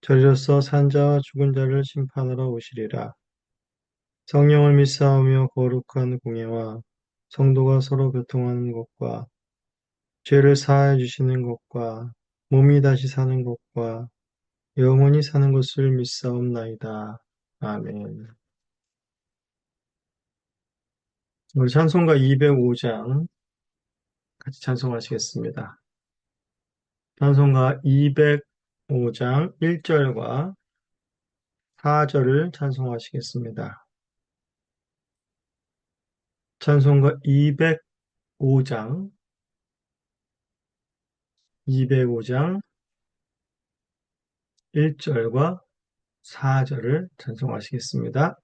저리로서 산자와 죽은 자를 심판하러 오시리라. 성령을 믿사오며 거룩한 공예와 성도가 서로 교통하는 것과 죄를 사하여 주시는 것과 몸이 다시 사는 것과 영원히 사는 것을 믿사옵나이다. 아멘. 우리 찬송가 205장 같이 찬송하시겠습니다. 찬송가 205장 1절과 4절을 찬송하시겠습니다. 찬송가 205장 205장 1절과 4절을 찬송하시겠습니다.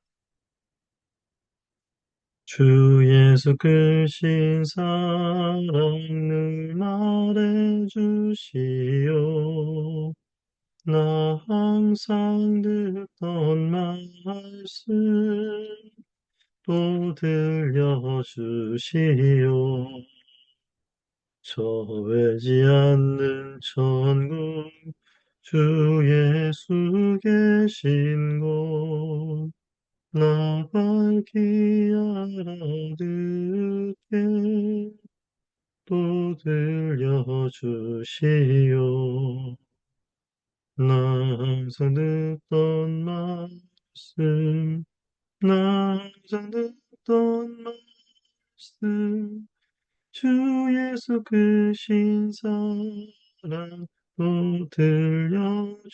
주 예수 크신 사랑 을 말해주시오. 나 항상 듣던 말씀 또 들려주시오. 저 외지 않는 천국 주 예수 계신 곳 나 밝히 알아듣게 또 들려주시오. 나 항상 듣던 말씀 나 항상 듣던 말씀 주 예수 크신 사랑 또 들려주시오.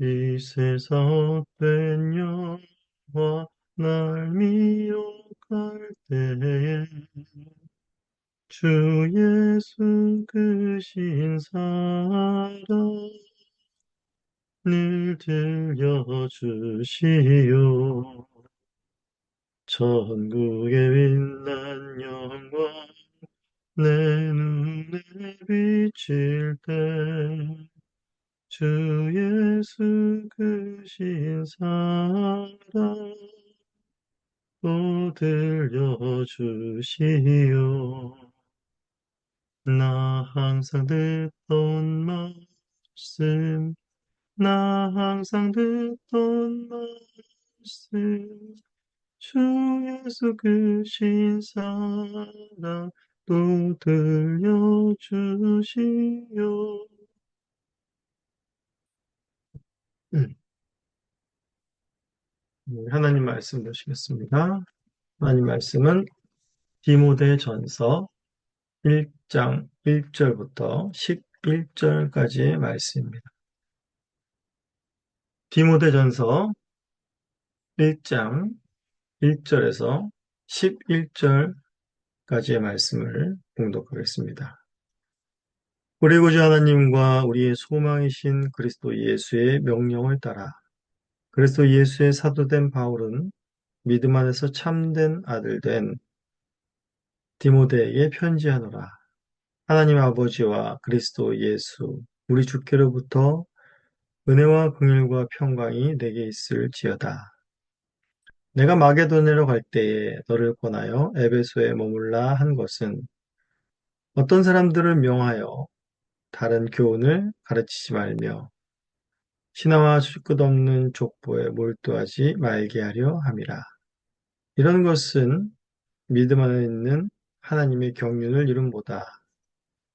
이 세상 헛된 영화 날 미혹할 때에 주 예수 크신 사랑 늘 들려주시오. 천국의 빛난 영광 내 눈에 비칠 때 주 예수 크신 사랑 또 들려주시오. 나 항상 듣던 말씀 나 항상 듣던 말씀 주 예수 크신 사랑 또 들려주시오. 음. 하나님 말씀 보시겠습니다. 하나님 말씀은 디모데 전서 1 장 1절부터 11절까지의 말씀입니다. 디모데 전서 1장 1절에서 11절까지의 말씀을 봉독하겠습니다. 우리 구주 하나님과 우리의 소망이신 그리스도 예수의 명령을 따라 그리스도 예수의 사도된 바울은 믿음 안에서 참된 아들 된 디모데에게 편지하노라. 하나님 아버지와 그리스도 예수 우리 주께로부터 은혜와 긍휼과 평강이 내게 있을지어다. 내가 마게도네로 갈 때에 너를 권하여 에베소에 머물라 한 것은 어떤 사람들을 명하여 다른 교훈을 가르치지 말며 신화와 끝없는 족보에 몰두하지 말게 하려 함이라. 이런 것은 믿음 안에 있는 하나님의 경륜을 이름보다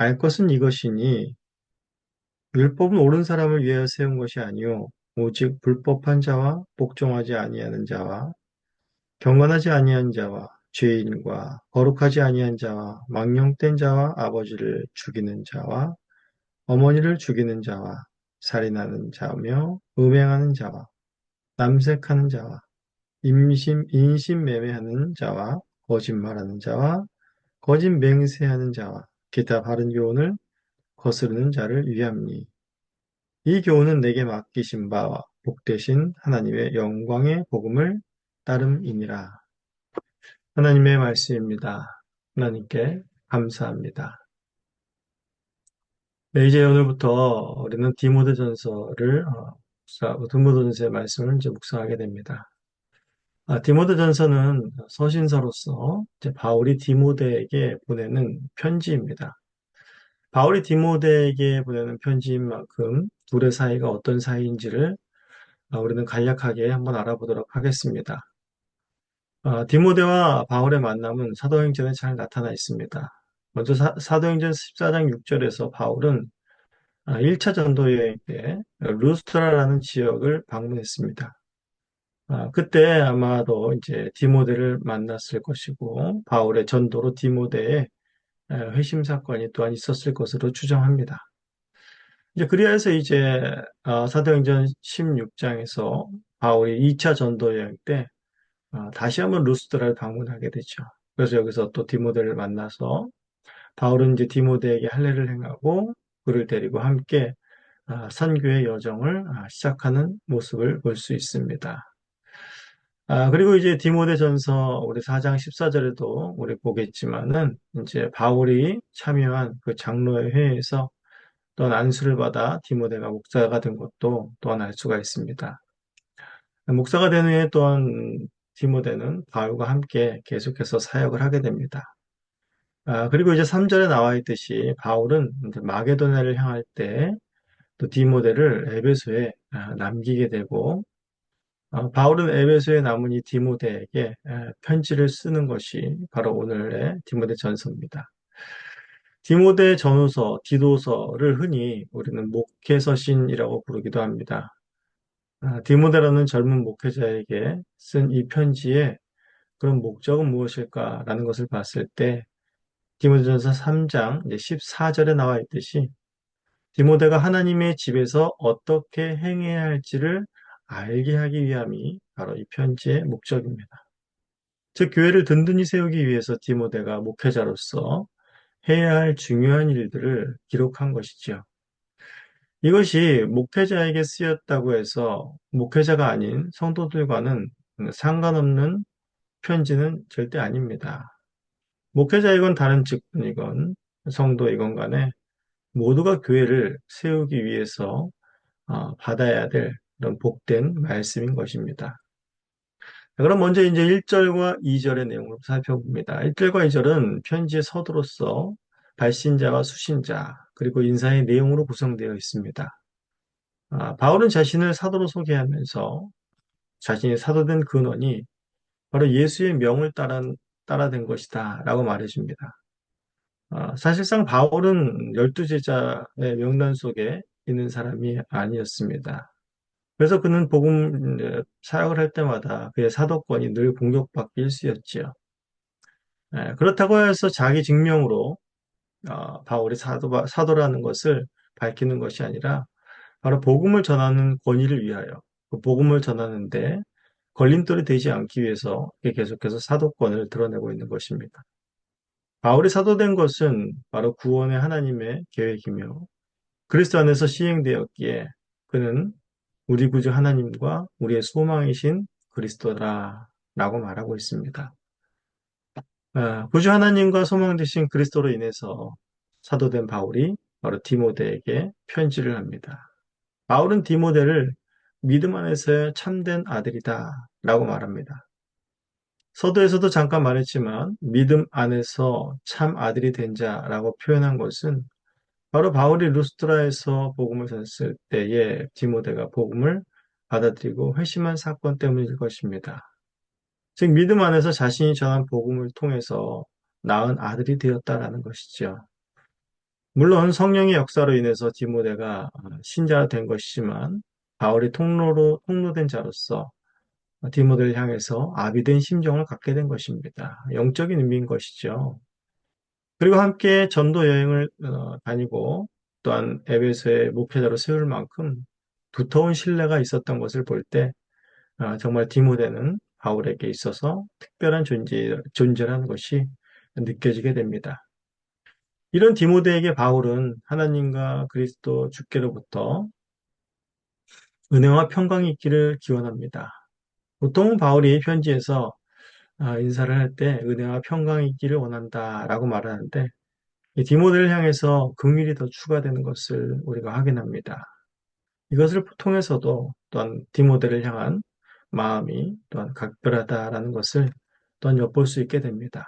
알 것은 이것이니 율법은 옳은 사람을 위하여 세운 것이 아니요 오직 불법한 자와 복종하지 아니하는 자와 경건하지 아니한 자와 죄인과 거룩하지 아니한 자와 망령된 자와 아버지를 죽이는 자와 어머니를 죽이는 자와 살인하는 자며 음행하는 자와 남색하는 자와 임심, 인신 매매하는 자와 거짓말하는 자와 거짓 맹세하는 자와 기타 바른 교훈을 거스르는 자를 위함니. 이 교훈은 내게 맡기신 바와 복되신 하나님의 영광의 복음을 따름이니라. 하나님의 말씀입니다. 하나님께 감사합니다. 네, 이제 오늘부터 우리는 디모데전서를 어, 디모데전서의 말씀을 이제 묵상하게 됩니다. 아, 디모데전서는 서신서로서 바울이 디모데에게 보내는 편지입니다. 바울이 디모데에게 보내는 편지인 만큼 둘의 사이가 어떤 사이인지를 아, 우리는 간략하게 한번 알아보도록 하겠습니다. 아, 디모데와 바울의 만남은 사도행전에 잘 나타나 있습니다. 먼저 사, 도행전 14장 6절에서 바울은 1차 전도 여행 때 루스트라라는 지역을 방문했습니다. 아, 그때 아마도 이제 디모데를 만났을 것이고 바울의 전도로 디모데의 회심 사건이 또한 있었을 것으로 추정합니다. 이제 그리하여서 이제 어, 사도행전 16장에서 바울이 2차 전도 여행 때 어, 다시 한번 루스드라를 방문하게 되죠. 그래서 여기서 또 디모데를 만나서 바울은 이제 디모데에게 할례를 행하고 그를 데리고 함께 어, 선교의 여정을 시작하는 모습을 볼 수 있습니다. 아, 그리고 이제 디모데전서 우리 4장 14절에도 우리 보겠지만은 이제 바울이 참여한 그 장로의 회의에서 또한 안수를 받아 디모데가 목사가 된 것도 또한 알 수가 있습니다. 목사가 된 후에 또한 디모데는 바울과 함께 계속해서 사역을 하게 됩니다. 아, 그리고 이제 3절에 나와 있듯이 바울은 마게도냐를 향할 때 또 디모데를 에베소에 아, 남기게 되고 어, 바울은 에베소에 남은 이 디모데에게 편지를 쓰는 것이 바로 오늘의 디모데 전서입니다. 디모데 전후서, 디도서를 흔히 우리는 목회서신이라고 부르기도 합니다. 아, 디모데라는 젊은 목회자에게 쓴 이 편지의 그런 목적은 무엇일까라는 것을 봤을 때 디모데전서 3장 14절에 나와 있듯이 디모데가 하나님의 집에서 어떻게 행해야 할지를 알게 하기 위함이 바로 이 편지의 목적입니다. 즉 교회를 든든히 세우기 위해서 디모데가 목회자로서 해야 할 중요한 일들을 기록한 것이지요. 이것이 목회자에게 쓰였다고 해서 목회자가 아닌 성도들과는 상관없는 편지는 절대 아닙니다. 목회자이건 다른 직분이건 성도이건 간에 모두가 교회를 세우기 위해서 어, 받아야 될 그런 복된 말씀인 것입니다. 그럼 먼저 이제 1절과 2절의 내용을 살펴봅니다. 1절과 2절은 편지의 서두로서 발신자와 수신자, 그리고 인사의 내용으로 구성되어 있습니다. 아, 바울은 자신을 사도로 소개하면서 자신이 사도된 근원이 바로 예수의 명을 따라, 따라된 것이다 라고 말해줍니다. 아, 사실상 바울은 열두 제자의 명단 속에 있는 사람이 아니었습니다. 그래서 그는 복음 사역을 할 때마다 그의 사도권이 늘 공격받기 일쑤였지요. 예, 그렇다고 해서 자기 증명으로 어, 바울이 사도, 사도라는 것을 밝히는 것이 아니라 바로 복음을 전하는 권위를 위하여 그 복음을 전하는데 걸림돌이 되지 않기 위해서 계속해서 사도권을 드러내고 있는 것입니다. 바울이 사도된 것은 바로 구원의 하나님의 계획이며 그리스도 안에서 시행되었기에 그는 우리 구주 하나님과 우리의 소망이신 그리스도라 라고 말하고 있습니다. 아, 구주 하나님과 소망 되신 그리스도로 인해서 사도된 바울이 바로 디모데에게 편지를 합니다. 바울은 디모데를 믿음 안에서의 참된 아들이다 라고 말합니다. 서도에서도 잠깐 말했지만 믿음 안에서 참 아들이 된 자라고 표현한 것은 바로 바울이 루스트라에서 복음을 전했을 때에 디모데가 복음을 받아들이고 회심한 사건 때문일 것입니다. 즉 믿음 안에서 자신이 전한 복음을 통해서 낳은 아들이 되었다라는 것이죠. 물론 성령의 역사로 인해서 디모데가 신자가 된 것이지만 바울이 통로로 통로된 자로서 디모데를 향해서 아비된 심정을 갖게 된 것입니다. 영적인 의미인 것이죠. 그리고 함께 전도 여행을 어, 다니고 또한 에베소의 목회자로 세울 만큼 두터운 신뢰가 있었던 것을 볼때 아, 정말 디모데는 바울에게 있어서 특별한 존재, 존재라는 것이 느껴지게 됩니다. 이런 디모데에게 바울은 하나님과 그리스도 주께로부터 은혜와 평강이 있기를 기원합니다. 보통 바울이 편지에서 아, 인사를 할 때 은혜와 평강이 있기를 원한다라고 말하는데 디모데를 향해서 긍휼이 더 추가되는 것을 우리가 확인합니다. 이것을 통해서도 또한 디모데를 향한 마음이 또한 각별하다라는 것을 또한 엿볼 수 있게 됩니다.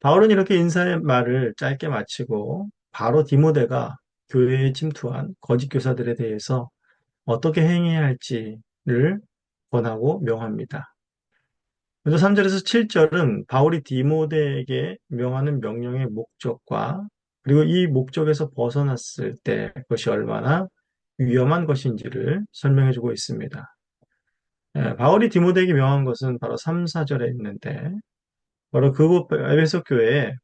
바울은 이렇게 인사의 말을 짧게 마치고 바로 디모데가 교회에 침투한 거짓 교사들에 대해서 어떻게 행해야 할지를 권하고 명합니다. 그래서 3절에서 7절은 바울이 디모데에게 명하는 명령의 목적과 그리고 이 목적에서 벗어났을 때 그것이 얼마나 위험한 것인지를 설명해 주고 있습니다. 예, 바울이 디모데에게 명한 것은 바로 3, 4절에 있는데 바로 그곳 에베소 교회에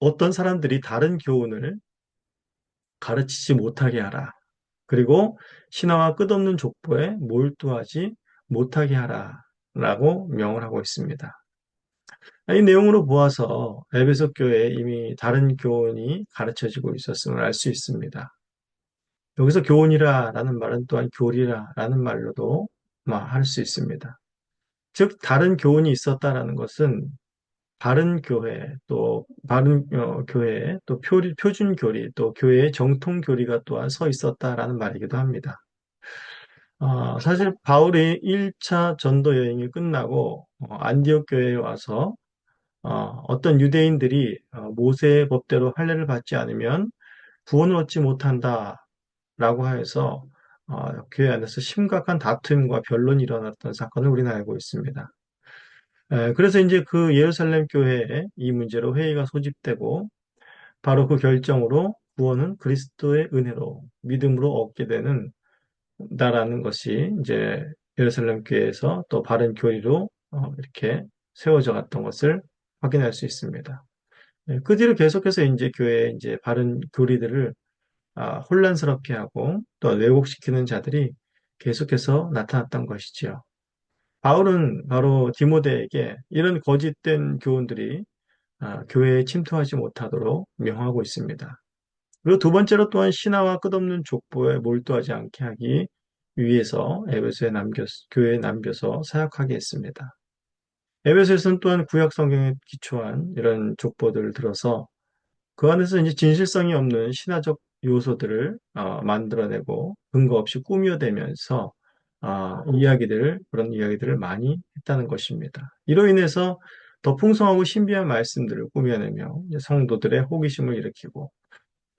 어떤 사람들이 다른 교훈을 가르치지 못하게 하라. 그리고 신화와 끝없는 족보에 몰두하지 못하게 하라. 라고 명을 하고 있습니다. 이 내용으로 보아서 에베소 교회에 이미 다른 교훈이 가르쳐지고 있었음을 알 수 있습니다. 여기서 교훈이라 라는 말은 또한 교리라 라는 말로도 할 수 있습니다. 즉 다른 교훈이 있었다라는 것은 바른 교회 또 바른 어, 교회 또 표, 표준 교리 또 교회의 정통 교리가 또한 서 있었다라는 말이기도 합니다. 어, 사실 바울이 1차 전도 여행이 끝나고 어, 안디옥 교회에 와서 어, 떤 유대인들이 어, 모세의 법대로 할례를 받지 않으면 구원을 얻지 못한다 라고 해서 어, 교회 안에서 심각한 다툼과 변론이 일어났던 사건을 우리는 알고 있습니다. 에, 그래서 이제 그 예루살렘 교회에 이 문제로 회의가 소집되고 바로 그 결정으로 구원은 그리스도의 은혜로 믿음으로 얻게 되는 다라는 것이 이제 예루살렘 교회에서 또 바른 교리로 어, 이렇게 세워져 갔던 것을 확인할 수 있습니다. 그 뒤로 계속해서 이제 교회에 이제 바른 교리들을 아, 혼란스럽게 하고 또 왜곡시키는 자들이 계속해서 나타났던 것이지요. 바울은 바로 디모데에게 이런 거짓된 교훈들이 아, 교회에 침투하지 못하도록 명하고 있습니다. 그리고 두 번째로 또한 신화와 끝없는 족보에 몰두하지 않게 하기 위해서 에베소에 남겨 교회에 남겨서 사역하게 했습니다. 에베소에서는 또한 구약 성경에 기초한 이런 족보들을 들어서 그 안에서 이제 진실성이 없는 신화적 요소들을 어, 만들어내고 근거 없이 꾸며대면서 어, 이야기들을 그런 이야기들을 많이 했다는 것입니다. 이로 인해서 더 풍성하고 신비한 말씀들을 꾸며내며 성도들의 호기심을 일으키고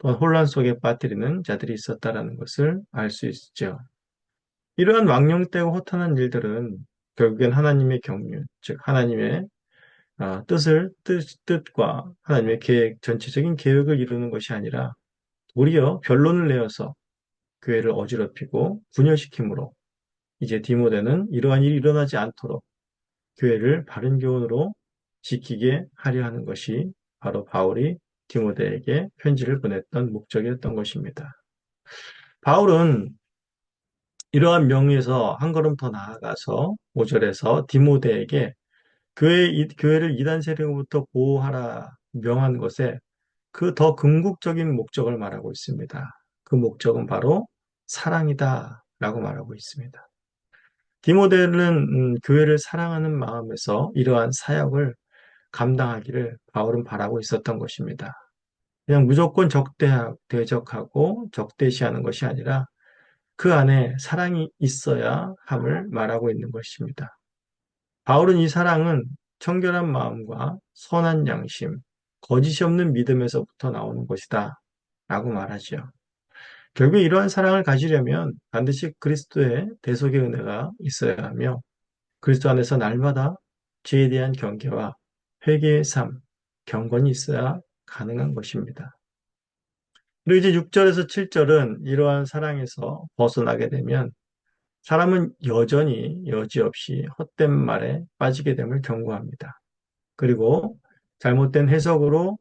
또 혼란 속에 빠뜨리는 자들이 있었다라는 것을 알 수 있죠. 이러한 왕령되고 허탄한 일들은 결국엔 하나님의 경륜, 즉 하나님의 어, 뜻을 뜻, 뜻과 하나님의 계획, 전체적인 계획을 이루는 것이 아니라 오히려 변론을 내어서 교회를 어지럽히고 분열시키므로 이제 디모데는 이러한 일이 일어나지 않도록 교회를 바른 교훈으로 지키게 하려 하는 것이 바로 바울이 디모데에게 편지를 보냈던 목적이었던 것입니다. 바울은 이러한 명의에서 한 걸음 더 나아가서 5절에서 디모데에게 교회, 교회를 이단 세력으로부터 보호하라 명한 것에 그 더 궁극적인 목적을 말하고 있습니다. 그 목적은 바로 사랑이다 라고 말하고 있습니다. 디모데는 음, 교회를 사랑하는 마음에서 이러한 사역을 감당하기를 바울은 바라고 있었던 것입니다. 그냥 무조건 적대, 대적하고 적대시하는 것이 아니라 그 안에 사랑이 있어야 함을 말하고 있는 것입니다. 바울은 이 사랑은 청결한 마음과 선한 양심, 거짓이 없는 믿음에서부터 나오는 것이다. 라고 말하지요. 결국 이러한 사랑을 가지려면 반드시 그리스도의 대속의 은혜가 있어야 하며 그리스도 안에서 날마다 죄에 대한 경계와 회개의 삶, 경건이 있어야 가능한 것입니다. 그리고 이제 6절에서 7절은 이러한 사랑에서 벗어나게 되면 사람은 여전히 여지없이 헛된 말에 빠지게 됨을 경고합니다. 그리고 잘못된 해석으로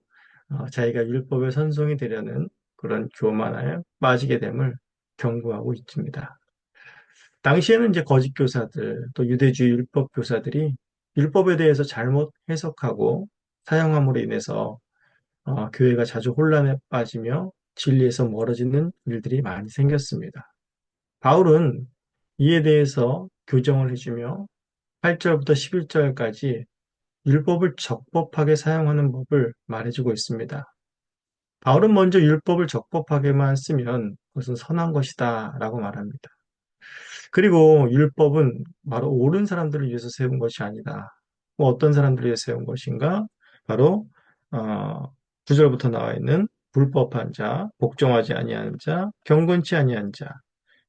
어, 자기가 율법의 선송이 되려는 그런 교만에 빠지게 됨을 경고하고 있습니다. 당시에는 이제 거짓 교사들, 또 유대주의 율법 교사들이 율법에 대해서 잘못 해석하고 사용함으로 인해서 어, 교회가 자주 혼란에 빠지며 진리에서 멀어지는 일들이 많이 생겼습니다. 바울은 이에 대해서 교정을 해주며 8절부터 11절까지 율법을 적법하게 사용하는 법을 말해주고 있습니다. 바울은 먼저 율법을 적법하게만 쓰면 그것은 선한 것이다 라고 말합니다. 그리고 율법은 바로 옳은 사람들을 위해서 세운 것이 아니다. 뭐 어떤 사람들을 위해서 세운 것인가? 바로 어, 9절부터 나와 있는 불법한 자, 복종하지 아니한 자, 경건치 아니한 자,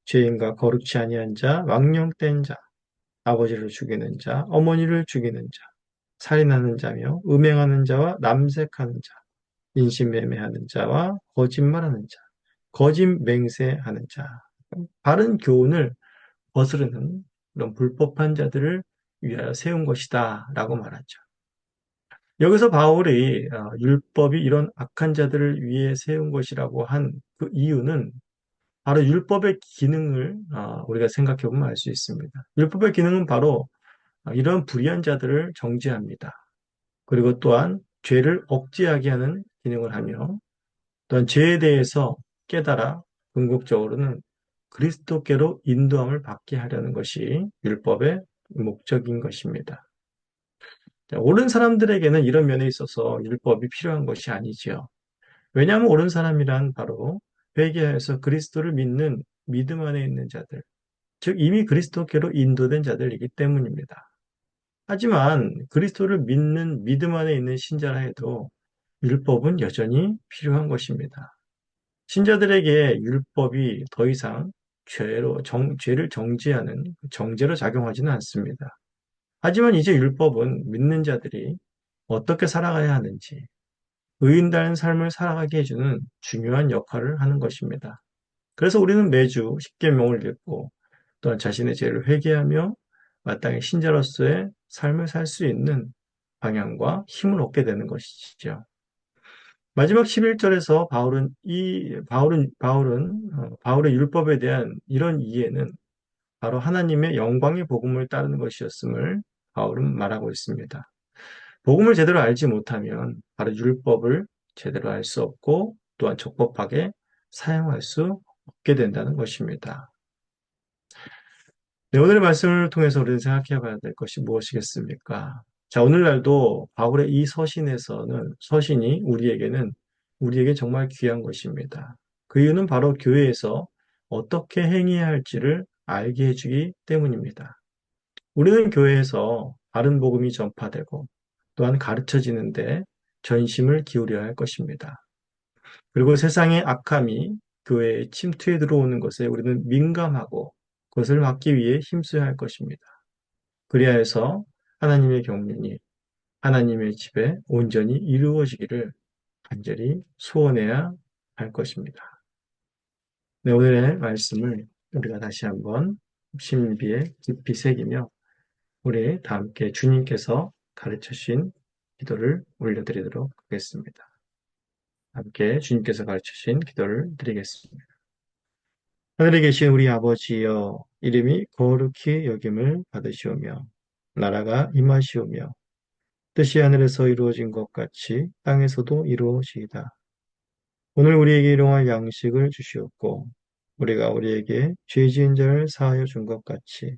죄인과 거룩치 아니한 자, 왕령된 자, 아버지를 죽이는 자, 어머니를 죽이는 자, 살인하는 자며 음행하는 자와 남색하는 자, 인신매매하는 자와 거짓말하는 자, 거짓 맹세하는 자, 바른 교훈을 거스르는 이런 불법한 자들을 위하여 세운 것이다 라고 말하죠. 여기서 바울이 어, 율법이 이런 악한 자들을 위해 세운 것이라고 한 그 이유는 바로 율법의 기능을 어, 우리가 생각해 보면 알 수 있습니다. 율법의 기능은 바로 이런 불의한 자들을 정죄합니다. 그리고 또한 죄를 억제하게 하는 기능을 하며 또한 죄에 대해서 깨달아 궁극적으로는 그리스도께로 인도함을 받게 하려는 것이 율법의 목적인 것입니다. 옳은 사람들에게는 이런 면에 있어서 율법이 필요한 것이 아니지요. 왜냐하면 옳은 사람이란 바로 회개하여서 그리스도를 믿는 믿음 안에 있는 자들, 즉 이미 그리스도께로 인도된 자들이기 때문입니다. 하지만 그리스도를 믿는 믿음 안에 있는 신자라 해도 율법은 여전히 필요한 것입니다. 신자들에게 율법이 더 이상 죄로 정, 죄를 정지하는 정죄로 작용하지는 않습니다. 하지만 이제 율법은 믿는 자들이 어떻게 살아가야 하는지 의인다는 삶을 살아가게 해주는 중요한 역할을 하는 것입니다. 그래서 우리는 매주 십계명을 읽고 또한 자신의 죄를 회개하며 마땅히 신자로서의 삶을 살 수 있는 방향과 힘을 얻게 되는 것이죠. 마지막 11절에서 바울은 이 바울은 바울은 어, 바울의 율법에 대한 이런 이해는 바로 하나님의 영광의 복음을 따르는 것이었음을 바울은 말하고 있습니다. 복음을 제대로 알지 못하면 바로 율법을 제대로 알 수 없고 또한 적법하게 사용할 수 없게 된다는 것입니다. 네, 오늘의 말씀을 통해서 우리는 생각해 봐야 될 것이 무엇이겠습니까? 자, 오늘날도 바울의 이 서신에서는, 서신이 우리에게는, 우리에게 정말 귀한 것입니다. 그 이유는 바로 교회에서 어떻게 행해야 할지를 알게 해주기 때문입니다. 우리는 교회에서 바른 복음이 전파되고 또한 가르쳐지는데 전심을 기울여야 할 것입니다. 그리고 세상의 악함이 교회에 침투해 들어오는 것에 우리는 민감하고 그것을 막기 위해 힘써야 할 것입니다. 그리하 해서 하나님의 경륜이 하나님의 집에 온전히 이루어지기를 간절히 소원해야 할 것입니다. 네, 오늘의 말씀을 우리가 다시 한번 신비에 깊이 새기며 우리 다 함께 주님께서 가르쳐 주신 기도를 올려드리도록 하겠습니다. 함께 주님께서 가르쳐 주신 기도를 드리겠습니다. 하늘에 계신 우리 아버지여 이름이 거룩히 여김을 받으시오며 나라가 임하시오며 뜻이 하늘에서 이루어진 것 같이 땅에서도 이루어지이다. 오늘 우리에게 일용할 양식을 주시옵고 우리가 우리에게 죄 지은 자를 사하여 준 것 같이